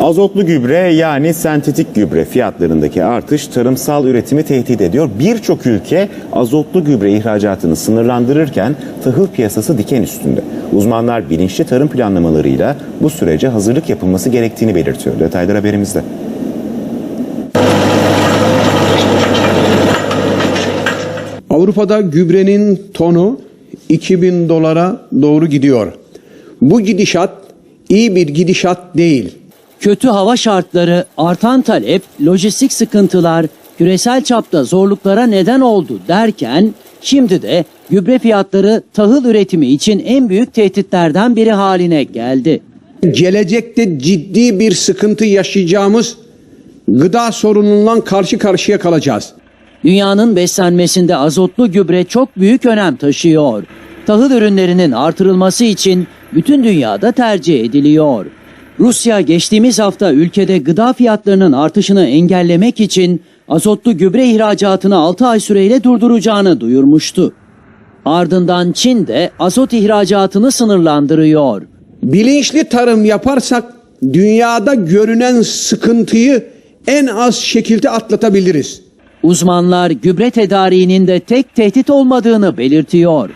Azotlu gübre yani sentetik gübre fiyatlarındaki artış tarımsal üretimi tehdit ediyor. Birçok ülke azotlu gübre ihracatını sınırlandırırken tahıl piyasası diken üstünde. Uzmanlar bilinçli tarım planlamalarıyla bu sürece hazırlık yapılması gerektiğini belirtiyor. Detaylar haberimizde. Avrupa'da gübrenin tonu 2000 dolara doğru gidiyor. Bu gidişat iyi bir gidişat değil. Kötü hava şartları, artan talep, lojistik sıkıntılar küresel çapta zorluklara neden oldu derken şimdi de gübre fiyatları tahıl üretimi için en büyük tehditlerden biri haline geldi. Gelecekte ciddi bir sıkıntı yaşayacağımız gıda sorunundan karşı karşıya kalacağız. Dünyanın beslenmesinde azotlu gübre çok büyük önem taşıyor. Tahıl ürünlerinin artırılması için bütün dünyada tercih ediliyor. Rusya geçtiğimiz hafta ülkede gıda fiyatlarının artışını engellemek için azotlu gübre ihracatını 6 ay süreyle durduracağını duyurmuştu. Ardından Çin de azot ihracatını sınırlandırıyor. Bilinçli tarım yaparsak dünyada görünen sıkıntıyı en az şekilde atlatabiliriz. Uzmanlar gübre tedariğinin de tek tehdit olmadığını belirtiyor.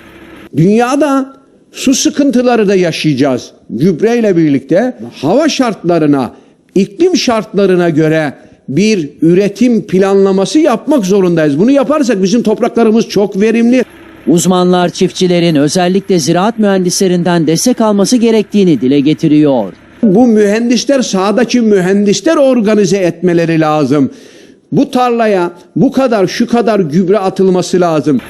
Dünyada su sıkıntıları da yaşayacağız. Gübreyle birlikte hava şartlarına, iklim şartlarına göre bir üretim planlaması yapmak zorundayız. Bunu yaparsak bizim topraklarımız çok verimli. Uzmanlar çiftçilerin özellikle ziraat mühendislerinden destek alması gerektiğini dile getiriyor. Bu mühendisler sahadaki mühendisler organize etmeleri lazım. Bu tarlaya bu kadar şu kadar gübre atılması lazım.